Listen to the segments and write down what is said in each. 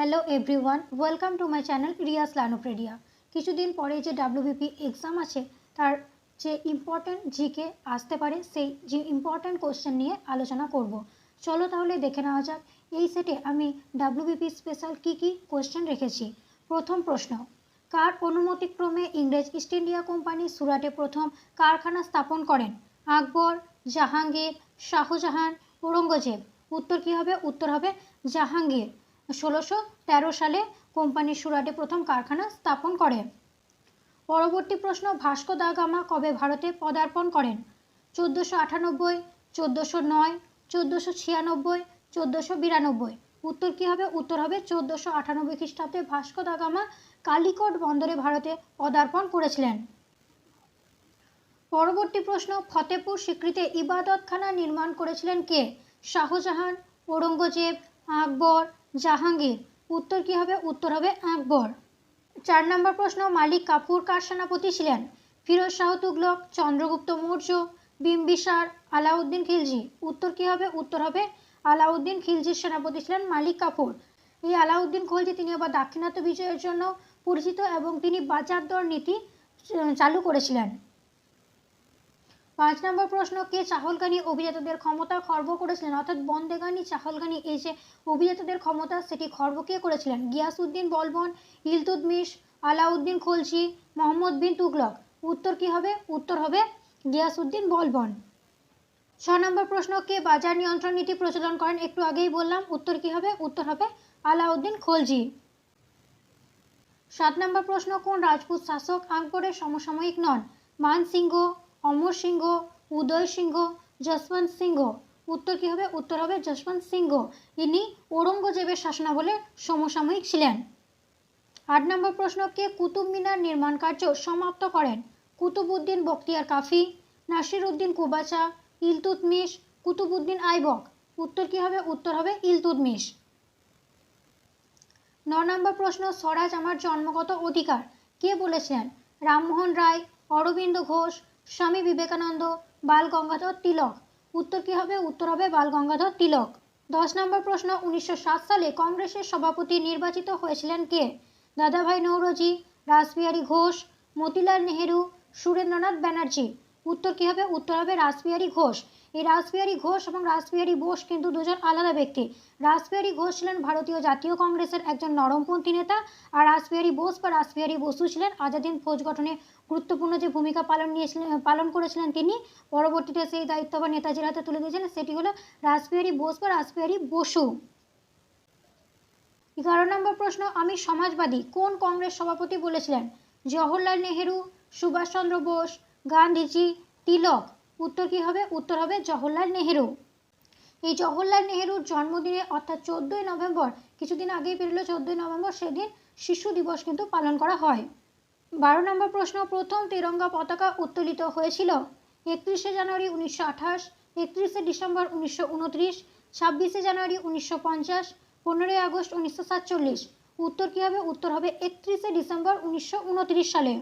Hello everyone welcome to my channel Riya's লানোপ্রেডিয়া কিছুদিন পরে যে ডাব্লিউবিপি এক্সাম আছে, তার যে ইম্পর্ট্যান্ট জিকে আসতে পারে, সেই যে ইম্পর্ট্যান্ট কোশ্চেন নিয়ে আলোচনা করব। চলো তাহলে দেখে নেওয়া যাক, এই সেটে আমি ডাব্লিউবিপি স্পেশাল কী কী কোশ্চেন রেখেছি। প্রথম প্রশ্ন, কার অনুমতিক্রমে ইংরেজ ইস্ট ইন্ডিয়া কোম্পানি সুরাটে প্রথম কারখানা স্থাপন করেন? আকবর, জাহাঙ্গীর, শাহজাহান, ঔরঙ্গজেব। উত্তর কী হবে? উত্তর হবে জাহাঙ্গীর। ষোলোশো তেরো সালে কোম্পানি সুরাটে প্রথম কারখানা স্থাপন করে। পরবর্তী প্রশ্ন, ভাস্কো দা গামা কবে ভারতে পদার্পণ করেন? চোদ্দোশো আটানব্বই, চোদ্দোশো নয়, চোদ্দোশো ছিয়ানব্বই, চোদ্দোশো বিরানব্বই? উত্তর কী হবে? উত্তর হবে চোদ্দোশো আটানব্বই খ্রিস্টাব্দে ভাস্কো দা গামা কালিকট বন্দরে ভারতে পদার্পণ করেছিলেন। পরবর্তী প্রশ্ন, ফতেপুর স্বীকৃতি ইবাদতখানা নির্মাণ করেছিলেন কে? শাহজাহান, ঔরঙ্গজেব, আকবর জাহাঙ্গীর, উত্তর কী হবে? উত্তর হবে আকবর। চার নম্বর প্রশ্ন, মালিক কাফুর কার সেনাপতি ছিলেন? ফিরোজ শাহ তুগলক, চন্দ্রগুপ্ত মৌর্য বিম্বিসার আলাউদ্দিন খিলজি। উত্তর কী হবে? উত্তর হবে আলাউদ্দিন খিলজির সেনাপতি ছিলেন মালিক কাফুর। এই আলাউদ্দিন খলজি তিনি আবার দাক্ষিণাত্য বিজয়ের জন্য পরিচিত এবং তিনি বাজার দর নীতি চালু করেছিলেন। পাঁচ নম্বর প্রশ্ন, কে চাহলগানি অভিজাতদের ক্ষমতা খর্ব করেছিলেন? অর্থাৎ বন্দেগানি চাহলগানি এই যে অভিজাতদের ক্ষমতা, সেটি খর্ব কে করেছিলেন? গিয়াসউদ্দিন বলবন ইলতুদমিশ আলাউদ্দিন খলজি মোহাম্মদ বিন তুগলক। উত্তর কি হবে? উত্তর হবে গিয়াসউদ্দিন বলবন। ছ নম্বর প্রশ্ন, কে বাজার নিয়ন্ত্রণ নীতি প্রচলন করেন? একটু আগেই বললাম, উত্তর কি হবে? উত্তর হবে আলাউদ্দিন খলজি সাত নম্বর প্রশ্ন, কোন রাজপুত শাসক আকবরের সমসাময়িক নন? মান সিংহ অমর সিংহ, উদয় সিংহ, যশবন্ত সিংহ। উত্তর কী হবে? উত্তর হবে যশবন্ত সিংহ। ইনি ঔরঙ্গজেবের শাসনাবলে সমসাময়িক ছিলেন। আট নম্বর প্রশ্ন, কে কুতুব মিনার নির্মাণ কার্য সমাপ্ত করেন? কুতুবউদ্দিন বখতিয়ার কাফি নাসির উদ্দিন কুবাচা, ইলতুতমিশ, কুতুবউদ্দিন আইবক। উত্তর কী হবে? উত্তর হবে ইলতুতমিশ। ন নম্বর প্রশ্ন, স্বরাজ আমার জন্মগত অধিকার। কে বলেছিলেন? রামমোহন রায়, অরবিন্দ ঘোষ স্বামী বিবেকানন্দ বাল গঙ্গাধর তিলক। উত্তর কী হবে? উত্তর হবে বাল গঙ্গাধর তিলক। দশ নম্বর প্রশ্ন, উনিশশো সাত সালে কংগ্রেসের সভাপতি নির্বাচিত হয়েছিলেন কে? দাদাভাই নৌরজি, রাসবিহারী ঘোষ, মতিলাল নেহেরু, সুরেন্দ্রনাথ ব্যানার্জি। উত্তর কী হবে? উত্তর হবে রাসবিহারী ঘোষ। এই রাসবিহারী ঘোষ এবং রাসবিহারী বোস কিন্তু দুজন আলাদা ব্যক্তি। রাসবিহারী ঘোষ ছিলেন ভারতীয় জাতীয় কংগ্রেসের একজন নরমপন্থী নেতা আর রাসবিহারী বোস বা রাসবিহারী বসু ছিলেন আজাদিন ফৌজ গঠনে গুরুত্বপূর্ণ যে ভূমিকা পালন নিয়েছিলেন, পালন করেছিলেন তিনি, পরবর্তীতে সেই দায়িত্ব বা নেতাজির হাতে তুলে দিয়েছিলেন, সেটি হলো রাসবিহারী বোস বা রাসবিহারী বসু। এগারো নম্বর প্রশ্ন, আমি সমাজবাদী, কোন কংগ্রেস সভাপতি বলেছিলেন? জওহরলাল নেহেরু, সুভাষচন্দ্র বোস, গান্ধীজি, তিলক। উত্তর কী হবে? উত্তর হবে জওহরলাল নেহেরু। এই জওহরলাল নেহেরুর জন্মদিনে, অর্থাৎ চোদ্দোই নভেম্বর, কিছুদিন আগেই বেরোলো চোদ্দোই নভেম্বর, সেদিন শিশু দিবস কিন্তু পালন করা হয়। বারো নম্বর প্রশ্ন, প্রথম তিরঙ্গা পতাকা উত্তোলিত হয়েছিল একত্রিশে জানুয়ারি উনিশশো আঠাশ, একত্রিশে ডিসেম্বর উনিশশো উনত্রিশ, ছাব্বিশে জানুয়ারি উনিশশো পঞ্চাশ, পনেরোই আগস্ট উনিশশো সাতচল্লিশ। উত্তর কী হবে? উত্তর হবে একত্রিশে ডিসেম্বর উনিশশো উনত্রিশ সালে।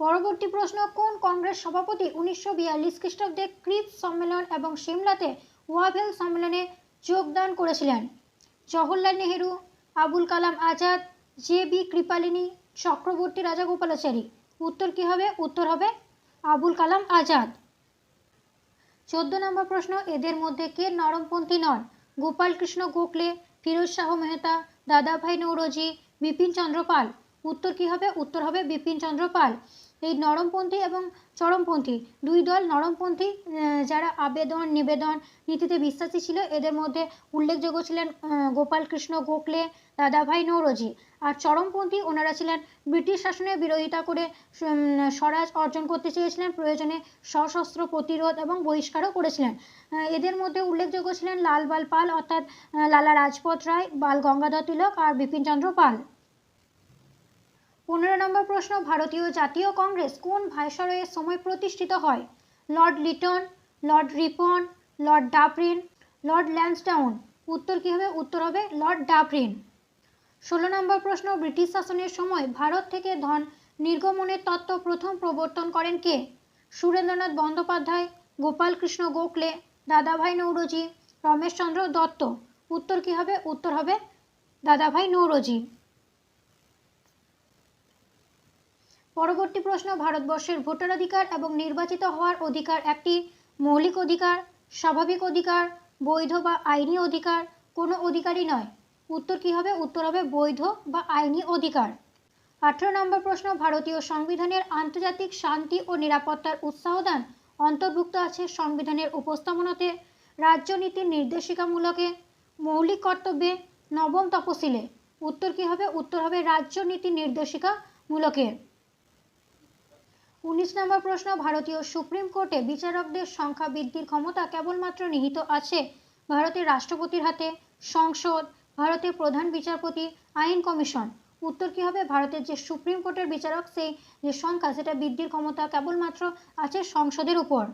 পরবর্তী প্রশ্ন, কোন কংগ্রেস সভাপতি উনিশশো বিয়াল্লিশ খ্রিস্টাব্দে ক্রিপ সম্মেলন এবং সিমলাতে ওয়াভেল সম্মেলনে যোগদান করেছিলেন? Jawaharlal Nehru, Abul Kalam Azad, J B Kripalani, Chakravarti Rajagopalachari. উত্তর কী হবে? উত্তর হবে আবুল কালাম আজাদ। চোদ্দ নম্বর প্রশ্ন, এদের মধ্যে কে নরমপন্থী নন? গোপাল কৃষ্ণ গোখলে, ফিরোজ শাহ মেহতা, দাদাভাই নৌরজি, বিপিন চন্দ্র পাল। উত্তর কী হবে? উত্তর হবে বিপিন চন্দ্র পাল। এই নরমপন্থী এবং চরমপন্থী, দুই দল নরমপন্থী যারা আবেদন, নিবেদন নীতিতে বিশ্বাসী ছিল, এদের মধ্যে উল্লেখযোগ্য ছিলেন গোপাল কৃষ্ণ গোখলে, দাদাভাই নৌরজি। আর চরমপন্থী ওনারা ছিলেন ব্রিটিশ শাসনের বিরোধিতা করে স্বরাজ অর্জন করতে চেয়েছিলেন, প্রয়োজনে সশস্ত্র প্রতিরোধ এবং বহিষ্কারও করেছিলেন। এদের মধ্যে উল্লেখযোগ্য ছিলেন লাল বাল পাল, অর্থাৎ লালা রাজপথ রায়, বাল গঙ্গাধর তিলক আর বিপিনচন্দ্র পাল। পনেরো নম্বর প্রশ্ন, ভারতীয় জাতীয় কংগ্রেস কোন ভাইসরয়ের সময় প্রতিষ্ঠিত হয়? Lord Lytton, Lord Ripon, Lord Dufferin, Lord Lansdowne উত্তর কী হবে? উত্তর হবে লর্ড ডাবরিন। ষোলো নম্বর প্রশ্ন, ব্রিটিশ শাসনের সময় ভারত থেকে ধন নির্গমনের তত্ত্ব প্রথম প্রবর্তন করেন কে? সুরেন্দ্রনাথ বন্দ্যোপাধ্যায় গোপাল কৃষ্ণ গোখলে, দাদাভাই নৌরজি, রমেশচন্দ্র দত্ত। উত্তর কি হবে? উত্তর হবে দাদাভাই নৌরজি। পরবর্তী প্রশ্ন, ভারতবর্ষের ভোটাধিকার এবং নির্বাচিত হওয়ার অধিকার একটি মৌলিক অধিকার, স্বাভাবিক অধিকার, বৈধ বা আইনি অধিকার, কোনো অধিকারই নয়। উত্তর কি হবে? উত্তর হবে বৈধ বা আইনি অধিকার। আঠেরো নম্বর প্রশ্ন, ভারতীয় সংবিধানের আন্তর্জাতিক শান্তি ও নিরাপত্তার উৎসাহদান অন্তর্ভুক্ত আছে সংবিধানের উপস্থাপনাতে রাজ্য রাজ্যনীতির নির্দেশিকামূলকে, মৌলিক কর্তব্যে, নবম তপশিলে। উত্তর কি হবে? উত্তর হবে রাজ্যনীতি নির্দেশিকা মূলকে উনিশ নম্বর প্রশ্ন, ভারতীয় সুপ্রিম কোর্টে বিচারকদের সংখ্যা বৃদ্ধির ক্ষমতা কেবলমাত্র নিহিত আছে ভারতের রাষ্ট্রপতির হাতে? সংসদ, ভারতের প্রধান বিচারপতি, আইন কমিশন। উত্তর কি হবে? ভারতের যে সুপ্রিম কোর্টের বিচারক, সেই যে সংখ্যা, সেটা বৃদ্ধির ক্ষমতা কেবলমাত্র আছে সংসদের উপর।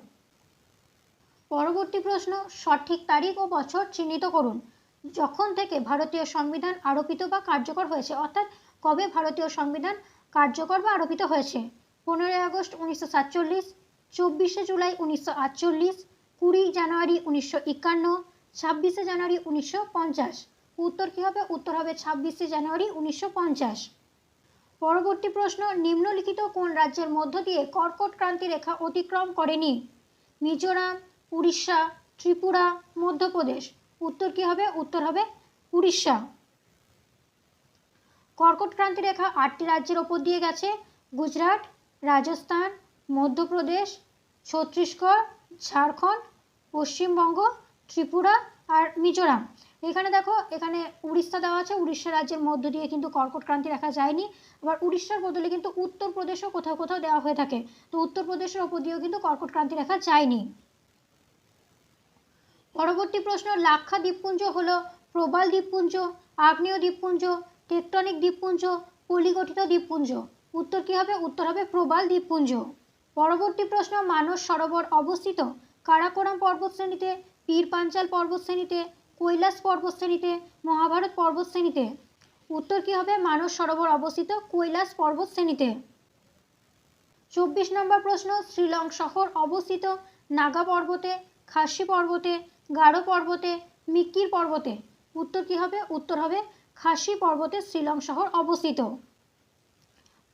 পরবর্তী প্রশ্ন, সঠিক তারিখ ও বছর চিহ্নিত করুন। যখন থেকে ভারতীয় সংবিধান আরোপিত বা কার্যকর হয়েছে, অর্থাৎ কবে ভারতীয় সংবিধান কার্যকর বা আরোপিত হয়েছে? পনেরোই আগস্ট উনিশশো সাতচল্লিশ, চব্বিশে জুলাই উনিশশো আটচল্লিশ, কুড়ি জানুয়ারি উনিশশো একান্ন, ছাব্বিশে জানুয়ারি উনিশশো পঞ্চাশ। উত্তর কী হবে? উত্তর হবে ছাব্বিশে জানুয়ারি উনিশশো পঞ্চাশ। পরবর্তী প্রশ্ন, নিম্নলিখিত কোন রাজ্যের মধ্য দিয়ে কর্কট ক্রান্তি রেখা অতিক্রম করেনি? মিজোরাম, উড়িষ্যা, ত্রিপুরা, মধ্যপ্রদেশ। উত্তর কী হবে? উত্তর হবে উড়িষ্যা। কর্কট ক্রান্তি রেখা আটটি রাজ্যের ওপর দিয়ে গেছে। গুজরাট রাজস্থান, মধ্যপ্রদেশ, ছত্তিশগড়, ঝাড়খণ্ড, পশ্চিমবঙ্গ, ত্রিপুরা আর মিজোরাম। এখানে দেখো, এখানে উড়িষ্যা দেওয়া আছে। উড়িষ্যা রাজ্যের মধ্য দিয়ে কিন্তু কর্কট ক্রান্তি রাখা যায়নি। আবার উড়িষ্যার বদলে কিন্তু উত্তরপ্রদেশও কোথাও কোথাও দেওয়া হয়ে থাকে। তো উত্তরপ্রদেশের ওপর দিয়েও কিন্তু কর্কট ক্রান্তি রেখা যায়নি। পরবর্তী প্রশ্ন, লাক্ষা দ্বীপপুঞ্জ হলো প্রবাল দ্বীপপুঞ্জ, আগ্নেয় দ্বীপপুঞ্জ, টেকটনিক দ্বীপপুঞ্জ, পলিগঠিত দ্বীপপুঞ্জ। উত্তর কি হবে? উত্তর হবে প্রবাল দ্বীপপুঞ্জ। পরবর্তী প্রশ্ন, মানস সরোবর অবস্থিত। কারাকোরাম পর্বতশ্রেণীতে, পীর পাঞ্চাল পর্বতশ্রেণীতে, কৈলাস পর্বতশ্রেণীতে, মহাভারত পর্বতশ্রেণীতে? উত্তর কি হবে? মানস সরোবর অবস্থিত কৈলাস পর্বতশ্রেণীতে। চব্বিশ নম্বর প্রশ্ন, শ্রীলং শহর অবস্থিত। নাগা পর্বতে, খাসি পর্বতে, গারো পর্বতে মিক্কির পর্বতে? উত্তর কি হবে? উত্তর হবে খাসি পর্বতে শ্রীলং শহর অবস্থিত।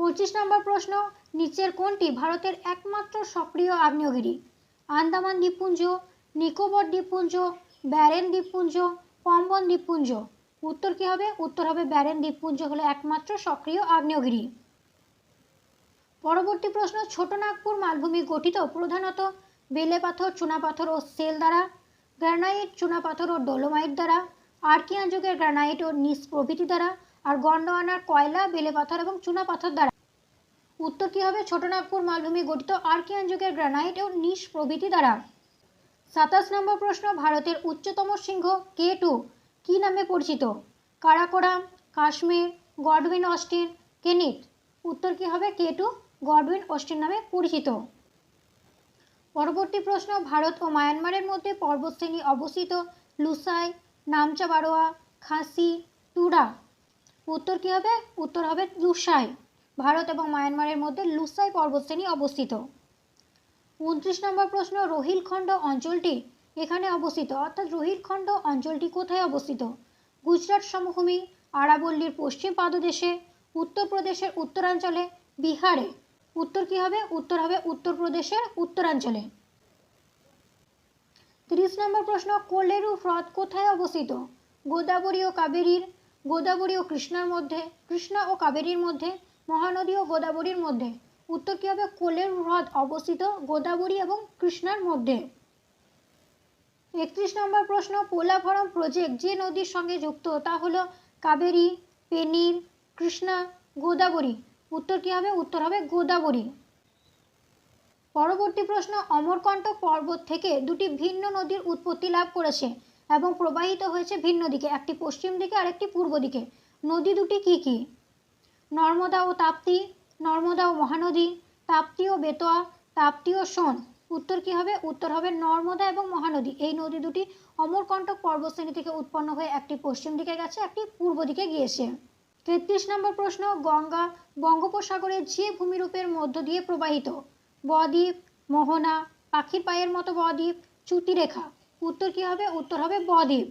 পঁচিশ নম্বর প্রশ্ন, নিচের কোনটি ভারতের একমাত্র সক্রিয় আগ্নেয়গিরি? আন্দামান দ্বীপপুঞ্জ, নিকোবর দ্বীপপুঞ্জ, ব্যারেন দ্বীপপুঞ্জ, পম্বন দ্বীপপুঞ্জ। উত্তর কি হবে? উত্তর হবে ব্যারেন দ্বীপপুঞ্জ হলো একমাত্র সক্রিয় আগ্নেয়গিরি। পরবর্তী প্রশ্ন, ছোট নাগপুর মালভূমি গঠিত প্রধানত বেলে পাথর চুনাপাথর ও সেল দ্বারা, গ্রানাইট চুনাপাথর ও ডোলোমাইট দ্বারা, আর্কিয়ান যুগের গ্রানাইট ও নিস প্রভৃতি দ্বারা, আর গন্ডোয়ানার কয়লা, বেলে পাথর এবং চুনাপাথর দ্বারা। উত্তর কি হবে? ছোট নাগপুর, মালভূমি গঠিত আর্কিয়ান যুগের গ্রানাইট ও নিস প্রভৃতি দ্বারা। সাতাশ নম্বর প্রশ্ন, ভারতের উচ্চতম সিংহ কে টু? কী নামে পরিচিত? কারাকোরাম, কাশ্মীর, গডউইন, অস্টিন, কেনিত? উত্তর কি হবে? কে টু? গডউইন, অস্টিন নামে পরিচিত। পরবর্তী প্রশ্ন, ভারত ও মায়ানমারের মধ্যে পর্বতশ্রেণী অবস্থিত লুসাই নামচা বারোয়া খাসি টুরা উত্তর কি হবে? উত্তর হবে লুসাই। ভারত এবং মায়ানমারের মধ্যে লুসাই পর্বতশ্রেণী অবস্থিত। উনত্রিশ নম্বর প্রশ্ন, রোহিলখণ্ড অঞ্চলটি এখানে অবস্থিত? অর্থাৎ রোহিলখণ্ড অঞ্চলটি কোথায় অবস্থিত? গুজরাট সমভূমি, আরাবল্লীর পশ্চিম পাদদেশে, উত্তরপ্রদেশের উত্তরাঞ্চলে, বিহারে। উত্তর কি হবে? উত্তর হবে উত্তরপ্রদেশের উত্তরাঞ্চলে। তিরিশ নম্বর প্রশ্ন, কোলেরু হ্রদ কোথায় অবস্থিত? গোদাবরী ও কাবেরীর, গোদাবরী ও কৃষ্ণার মধ্যে, কৃষ্ণা ও কাবেরীর মধ্যে মহানদী ও গোদাবরীর মধ্যে। উত্তর কী হবে কোলের হ্রদ অবস্থিত গোদাবরী এবং কৃষ্ণার মধ্যে। একত্রিশ নম্বর প্রশ্ন, পোলাভরম প্রজেক্ট যে নদীর সঙ্গে যুক্ত, তা হলো কাবেরী, পেনির, কৃষ্ণা, গোদাবরী। উত্তর কী হবে উত্তর হবে গোদাবরী। পরবর্তী প্রশ্ন, অমরকণ্টক পর্বত থেকে দুটি ভিন্ন নদীর উৎপত্তি লাভ করেছে এবং প্রবাহিত হয়েছে ভিন্ন দিকে, একটি পশ্চিম দিকে আর একটি পূর্ব দিকে। নদী দুটি কি কি? নর্মদা ও তাপ্তি, নর্মদা ও মহানদী, তাপ্তি ও বেতোয়া, তাপ্তি ও সোন। উত্তর কি হবে? উত্তর হবে নর্মদা এবং মহানদী। এই নদী দুটি অমরকণ্টক পর্বতশ্রেণী থেকে উৎপন্ন হয়ে একটি পশ্চিম দিকে গেছে, একটি পূর্ব দিকে গিয়েছে। তেত্রিশ নম্বর প্রশ্ন, গঙ্গা বঙ্গোপসাগরের যে ভূমিরূপের মধ্য দিয়ে প্রবাহিত? বদ্বীপ, মোহনা, পাখির পায়ের মতো বদ্বীপ চ্যুতিরেখা উত্তর কি হবে? উত্তর হবে বদ্বীপ।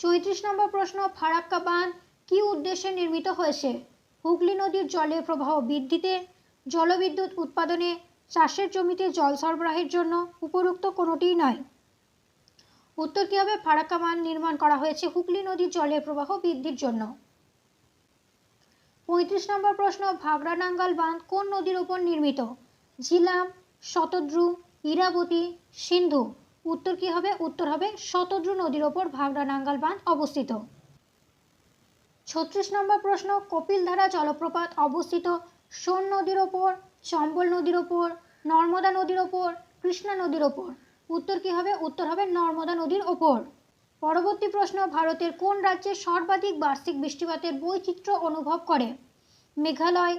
চৌত্রিশ নম্বর প্রশ্ন ফারাক্কা বাঁধ কী উদ্দেশ্যে নির্মিত হয়েছে? হুগলি নদীর জলের প্রবাহ বৃদ্ধিতে, জলবিদ্যুৎ উৎপাদনে, চাষের জমিতে জল সরবরাহের জন্য উপরুক্ত কোনোটিই নয়। উত্তর কী হবে ফারাক্কা বাঁধ নির্মাণ করা হয়েছে হুগলি নদীর জলের প্রবাহ বৃদ্ধির জন্য? পঁয়ত্রিশ নম্বর প্রশ্ন ভাগড়ানাঙ্গাল বাঁধ কোন নদীর ওপর নির্মিত? ঝিলাম, শতদ্রু, ইরাবতী, সিন্ধু। উত্তর কী হবে উত্তর হবে শতদ্রু নদীর ওপর ভাগড়ানাঙ্গাল বাঁধ অবস্থিত। ছত্রিশ নম্বর প্রশ্ন কপিলধারা জলপ্রপাত অবস্থিত। সোন নদীর ওপর, চম্বল নদীর ওপর, নর্মদা নদীর ওপর, কৃষ্ণা নদীর ওপর। উত্তর কী হবে? উত্তর হবে নর্মদা নদীর ওপর। পরবর্তী প্রশ্ন, ভারতের কোন রাজ্যে সর্বাধিক বার্ষিক বৃষ্টিপাতের বৈচিত্র্য অনুভব করে? মেঘালয়,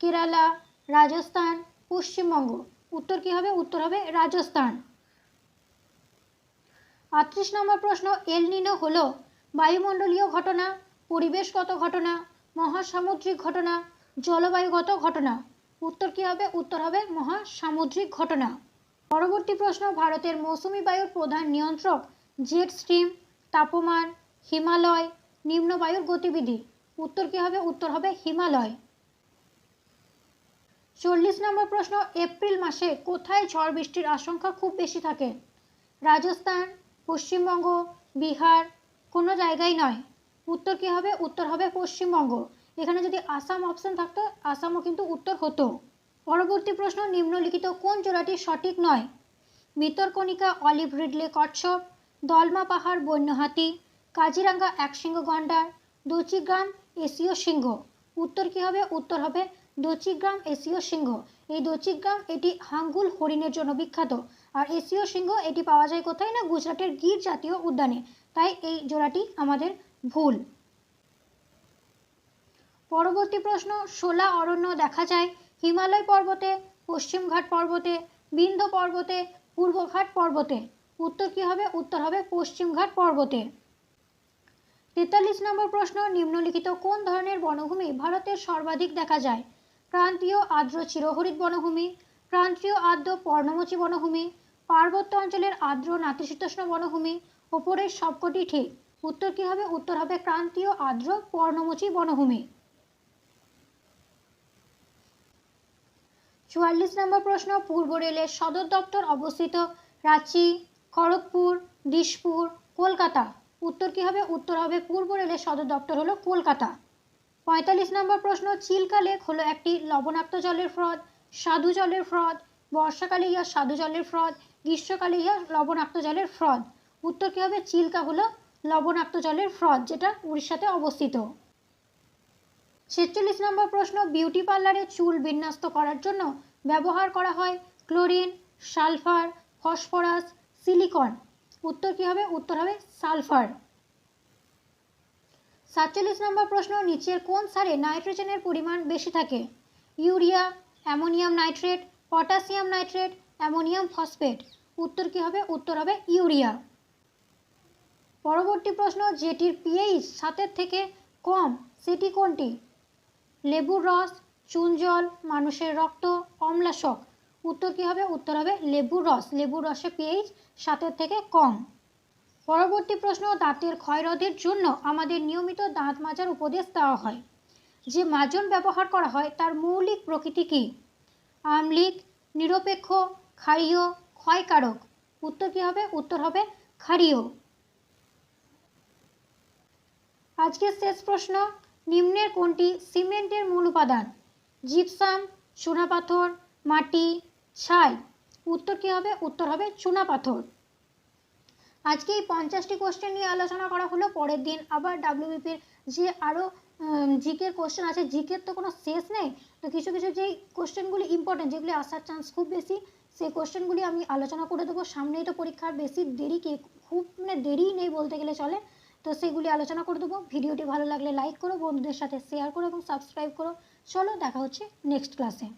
কেরালা, রাজস্থান, পশ্চিমবঙ্গ। উত্তর কী হবে? উত্তর হবে রাজস্থান। আটত্রিশ নম্বর প্রশ্ন এলনিনো হলো বায়ুমণ্ডলীয় ঘটনা? পরিবেশগত ঘটনা, মহাসামুদ্রিক ঘটনা, জলবায়ুগত ঘটনা। উত্তর কী হবে? উত্তর হবে মহাসামুদ্রিক ঘটনা। পরবর্তী প্রশ্ন, ভারতের মৌসুমি বায়ুর প্রধান নিয়ন্ত্রক জেট স্ট্রিম, তাপমান, হিমালয় নিম্নবায়ুর গতিবিধি। উত্তর কী হবে? উত্তর হবে হিমালয়। চল্লিশ নম্বর প্রশ্ন, এপ্রিল মাসে কোথায় ঝড় বৃষ্টির আশঙ্কা খুব বেশি থাকে? রাজস্থান, পশ্চিমবঙ্গ, বিহার কোনো জায়গায় নয়। উত্তর কী হবে? উত্তর হবে পশ্চিমবঙ্গ। এখানে যদি আসাম অপশন থাকতো, আসামও কিন্তু উত্তর হতো। পরবর্তী প্রশ্ন, নিম্নলিখিত কোন জোড়াটি সঠিক নয়? ভিতরকণিকা অলিভ রিডলে, কচ্ছপ, দলমা পাহাড়, বন্যহাতি, কাজিরাঙ্গা, একশৃঙ্গ গন্ডার, দচিগ্রাম, এশীয় সিংহ উত্তর কী হবে? উত্তর হবে দচিগ্রাম, এশীয় সিংহ এই দচিগ্রাম, এটি হাঙ্গুল হরিণের জন্য বিখ্যাত। আর এশীয় সিংহ এটি পাওয়া যায় কোথায় না? গুজরাটের গির জাতীয় উদ্যানে। তাই এই জোড়াটি আমাদের ভুল। পরবর্তী প্রশ্ন, শোলা অরণ্য দেখা যায় হিমালয় পর্বতে পশ্চিমঘাট পর্বতে, বিন্ধ্য পর্বতে পূর্বঘাট পর্বতে। উত্তর কী হবে? উত্তর হবে পশ্চিমঘাট পর্বতে। তেতাল্লিশ নম্বর প্রশ্ন, নিম্নলিখিত কোন ধরনের বনভূমি ভারতের সর্বাধিক দেখা যায়? ক্রান্তীয় আর্দ্র চিরহরিত বনভূমি, ক্রান্তীয় আর্দ্র পর্ণমোচী বনভূমি, পার্বত্য অঞ্চলের আর্দ্র নাতিশীতোষ্ণ বনভূমি, ওপরের সবকটি ঠিক। উত্তর কী হবে? উত্তর হবে ক্রান্তীয়, আর্দ্র, পর্ণমোচী, বনভূমি। চুয়াল্লিশ নম্বর প্রশ্ন, পূর্ব রেলের সদর দপ্তর অবস্থিত রাঁচি, খড়গপুর দিশপুর কলকাতা। উত্তর কী হবে? উত্তর হবে পূর্ব রেলের সদর দপ্তর হলো কলকাতা। পঁয়তাল্লিশ নম্বর প্রশ্ন, চিল্কা লেক হলো একটি লবণাক্ত জলের হ্রদ, সাধু জলের হ্রদ, বর্ষাকালে ইহা সাধু জলের হ্রদ, গ্রীষ্মকালে ইহা লবণাক্ত জলের হ্রদ। উত্তর কী হবে? চিল্কা হলো লবণাক্ত জলের হ্রদ যেটা উড়িষ্যাতে অবস্থিত। ছেচল্লিশ নম্বর প্রশ্ন, বিউটি পার্লারে চুল বিন্যস্ত করার জন্য ব্যবহার করা হয় ক্লোরিন, সালফার, ফসফরাস, সিলিকন। উত্তর কী হবে? উত্তর হবে সালফার। সাতচল্লিশ নম্বর প্রশ্ন, নিচের কোন সারে নাইট্রোজেনের পরিমাণ বেশি থাকে? Urea, ammonium nitrate, potassium nitrate, ammonium phosphate. উত্তর কী হবে? উত্তর হবে ইউরিয়া। পরবর্তী প্রশ্ন, যেটির পিএইচ সাতের থেকে কম, সেটি কোনটি? লেবুর রস, চুন জল, মানুষের রক্ত অম্লাশক উত্তর কী হবে? উত্তর হবে লেবুর রস। লেবুর রসে পিএইচ সাতের থেকে কম। পরবর্তী প্রশ্ন, দাঁতের ক্ষয়রোধের জন্য আমাদের নিয়মিত দাঁত মাজার উপদেশ দেওয়া হয়। যে মাজন ব্যবহার করা হয়, তার মৌলিক প্রকৃতি কী? আম্লিক, নিরপেক্ষ, ক্ষারীয়, ক্ষয়কারক। উত্তর কী হবে? উত্তর হবে ক্ষারীয়। আজকের শেষ প্রশ্ন, নিম্নের কোনটি সিমেন্টের মূল উপাদান? জিপসাম চুনাপাথর মাটি, ছাই। উত্তর কী হবে? উত্তর হবে চুনাপাথর আজকে এই পঞ্চাশটি কোশ্চেন নিয়ে আলোচনা করা হলো। পরের দিন আবার ডাব্লিউবিপির যে আরও জিকের কোশ্চেন আছে, জিকের তো কোনো শেষ নেই। তো কিছু কিছু যেই কোশ্চেনগুলি ইম্পর্টেন্ট যেগুলি আসার চান্স খুব বেশি, সেই কোশ্চেনগুলি আমি আলোচনা করে দেবো। সামনেই তো পরীক্ষার বেশি দেরি কে, খুব মানে দেরিই নেই বলতে গেলে চলে। তো সেগুলি আলোচনা করে দেবো। ভিডিওটি ভালো লাগলে লাইক করো, বন্ধুদের সাথে শেয়ার করো এবং সাবস্ক্রাইব করো। চলো দেখা হচ্ছে নেক্সট ক্লাসে